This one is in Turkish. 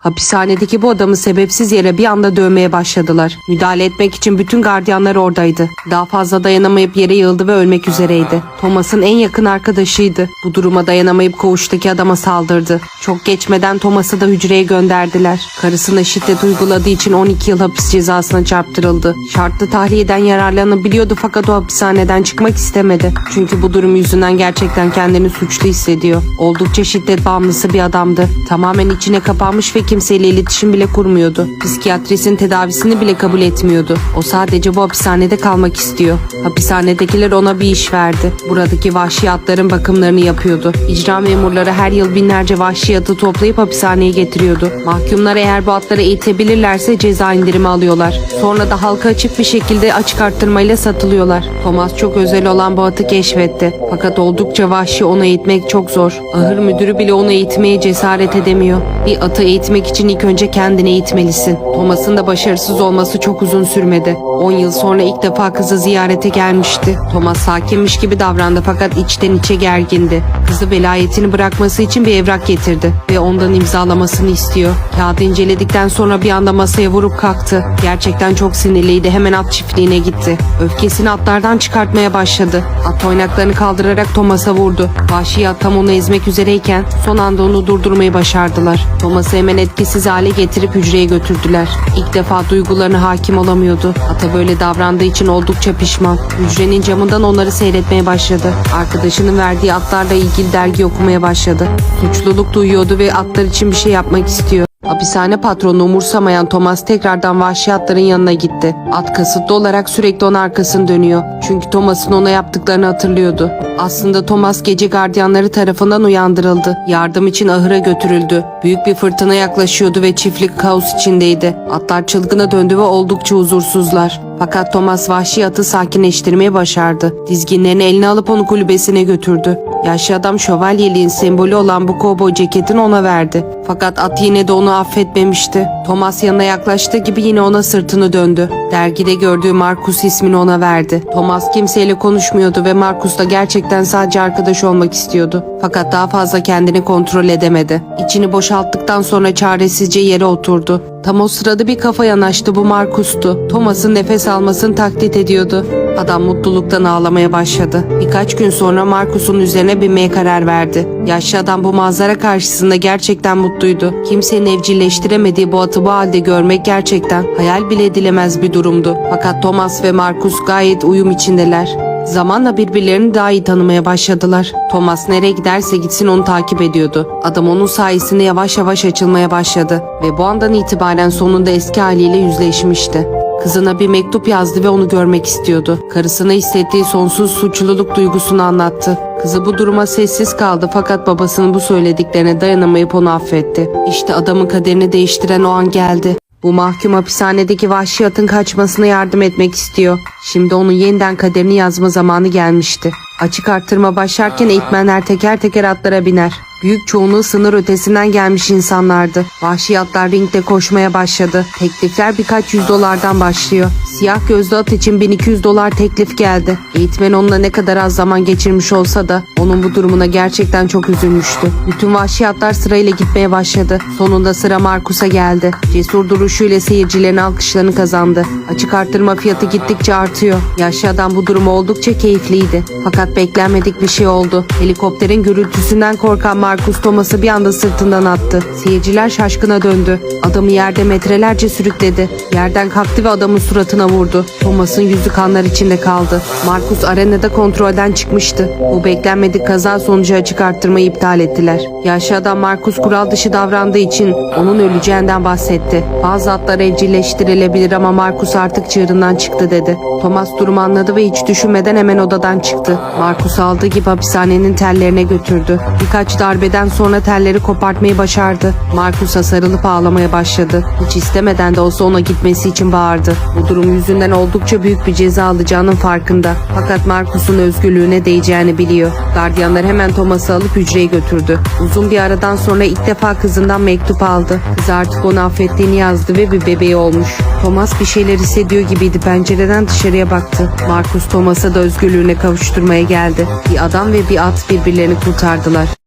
Hapishanedeki bu adamı sebepsiz yere bir anda dövmeye başladılar. Müdahale etmek için bütün gardiyanlar oradaydı. Daha fazla dayanamayıp yere yığıldı ve ölmek üzereydi. Thomas'ın en yakın arkadaşıydı. Bu duruma dayanamayıp koğuştaki adama saldırdı. Çok geçmeden Thomas'ı da hücreye gönderdiler. Karısına şiddet uyguladığı için 12 yıl hapis cezasına çarptırıldı. Şartlı tahliyeden yararlanabiliyordu fakat o hapishaneden çıkmak istemedi. Çünkü bu durum yüzünden gerçekten kendini suçlu hissediyor. Oldukça şiddet bağımlısı bir adamdı. Tamamen içine kapanmış ve kimseyle iletişim bile kurmuyordu. Psikiyatristin tedavisini bile kabul etmiyordu. O sadece bu hapishanede kalmak istiyor. Hapishanedekiler ona bir iş verdi. Buradaki vahşi atların bakımlarını yapıyordu. İcra memurları her yıl binlerce vahşi atı toplayıp hapishaneye getiriyordu. Mahkumlar eğer bu atları eğitebilirlerse ceza indirimi alıyorlar. Sonra da halka açık bir şekilde açık arttırmayla satılıyorlar. Thomas çok özel olan bu atı keşfetti. Fakat oldukça vahşi onu eğitmek çok zor. Ahır müdürü bile onu eğitmeye cesaret edemiyor. Bir atı eğitmek için ilk önce kendini eğitmelisin. Thomas'ın da başarısız olması çok uzun sürmedi. 10 yıl sonra ilk defa kızı ziyarete gelmişti. Thomas sakinmiş gibi davrandı fakat içten içe gergindi. Kızı velayetini bırakması için bir evrak getirdi ve ondan imzalamasını istiyor. Kağıdı inceledikten sonra bir anda masaya vurup kalktı. Gerçekten çok sinirliydi. Hemen at çiftliğine gitti. Öfkesini atlardan çıkartmaya başladı. At oynaklarını kaldırarak Thomas'a vurdu. Vahşi at tam onu ezmek üzereyken son anda onu durdurmayı başardılar. Thomas'ı hemen etkisiz hale getirip hücreye götürdüler. İlk defa duygularına hakim olamıyordu. Ata böyle davrandığı için oldukça pişman. Hücrenin camından onları seyretmeye başladı. Arkadaşının verdiği atlarla ilgili dergi okumaya başladı. Suçluluk duyuyordu ve atlar için bir şey yapmak istiyor. Hapishane patronu umursamayan Thomas tekrardan vahşi atların yanına gitti. At kasıtlı olarak sürekli onun arkasını dönüyor. Çünkü Thomas'ın ona yaptıklarını hatırlıyordu. Aslında Thomas gece gardiyanları tarafından uyandırıldı. Yardım için ahıra götürüldü. Büyük bir fırtına yaklaşıyordu ve çiftlik kaos içindeydi. Atlar çılgına döndü ve oldukça huzursuzlar. Fakat Thomas vahşi atı sakinleştirmeyi başardı. Dizginlerini eline alıp onu kulübesine götürdü. Yaşlı adam şövalyeliğin sembolü olan bu kovboy ceketini ona verdi. Fakat at yine de onu affetmemişti. Thomas yanına yaklaştığı gibi yine ona sırtını döndü. Dergide gördüğü Marcus ismini ona verdi. Thomas kimseyle konuşmuyordu ve Marcus da gerçekten sadece arkadaş olmak istiyordu. Fakat daha fazla kendini kontrol edemedi. İçini boşalttıktan sonra çaresizce yere oturdu. Tam o sırada bir kafa yanaştı bu Marcus'tu. Thomas'ın nefes almasını taklit ediyordu. Adam mutluluktan ağlamaya başladı. Birkaç gün sonra Marcus'un üzerine binmeye karar verdi. Yaşlı adam bu manzara karşısında gerçekten mutluydu. Kimsenin evcilleştiremediği bu atı bu halde görmek gerçekten hayal bile edilemez bir durumdu. Fakat Thomas ve Marcus gayet uyum içindeler. Zamanla birbirlerini daha iyi tanımaya başladılar. Thomas nereye giderse gitsin onu takip ediyordu. Adam onun sayesinde yavaş yavaş açılmaya başladı ve bu andan itibaren sonunda eski haliyle yüzleşmişti. Kızına bir mektup yazdı ve onu görmek istiyordu. Karısına hissettiği sonsuz suçluluk duygusunu anlattı. Kızı bu duruma sessiz kaldı fakat babasının bu söylediklerine dayanamayıp onu affetti. İşte adamın kaderini değiştiren o an geldi. Bu mahkum hapishanedeki vahşi atın kaçmasına yardım etmek istiyor. Şimdi onun yeniden kaderini yazma zamanı gelmişti. Açık arttırma başlarken eğitmenler teker teker atlara biner. Büyük çoğunluğu sınır ötesinden gelmiş insanlardı. Vahşi atlar ringde koşmaya başladı. Teklifler birkaç yüz dolardan başlıyor. Siyah gözlü at için 1200 dolar teklif geldi. Eğitmen onunla ne kadar az zaman geçirmiş olsa da onun bu durumuna gerçekten çok üzülmüştü. Bütün vahşi atlar sırayla gitmeye başladı. Sonunda sıra Markus'a geldi. Cesur duruşuyla seyircilerin alkışlarını kazandı. Açık arttırma fiyatı gittikçe artıyor. Yaşlı adam bu durum oldukça keyifliydi. Fakat beklenmedik bir şey oldu. Helikopterin gürültüsünden korkan Markus Thomas'ı bir anda sırtından attı. Seyirciler şaşkına döndü. Adamı yerde metrelerce sürükledi. Yerden kalktı ve adamın suratına vurdu. Thomas'ın yüzü kanlar içinde kaldı. Markus arenada kontrolden çıkmıştı. Bu beklenmedik kaza sonucu açık arttırmayı iptal ettiler. Yaşlı adam Markus kural dışı davrandığı için onun öleceğinden bahsetti. Bazı atlar evcilleştirilebilir ama Markus artık çığırından çıktı dedi. Thomas durumu anladı ve hiç düşünmeden hemen odadan çıktı. Markus aldığı gibi hapishanenin tellerine götürdü. Birkaç darbeden sonra telleri kopartmayı başardı. Markus'a sarılıp ağlamaya başladı. Hiç istemeden de olsa ona gitmesi için bağırdı. Bu durum yüzünden oldukça büyük bir ceza alacağının farkında. Fakat Markus'un özgürlüğüne değeceğini biliyor. Gardiyanlar hemen Thomas'ı alıp hücreye götürdü. Uzun bir aradan sonra ilk defa kızından mektup aldı. Kız artık onu affettiğini yazdı ve bir bebeği olmuş. Thomas bir şeyler hissediyor gibiydi. Pencereden dışarıya baktı. Markus Thomas'a da özgürlüğüne kavuşturmaya geldi. Bir adam ve bir at birbirlerini kurtardılar.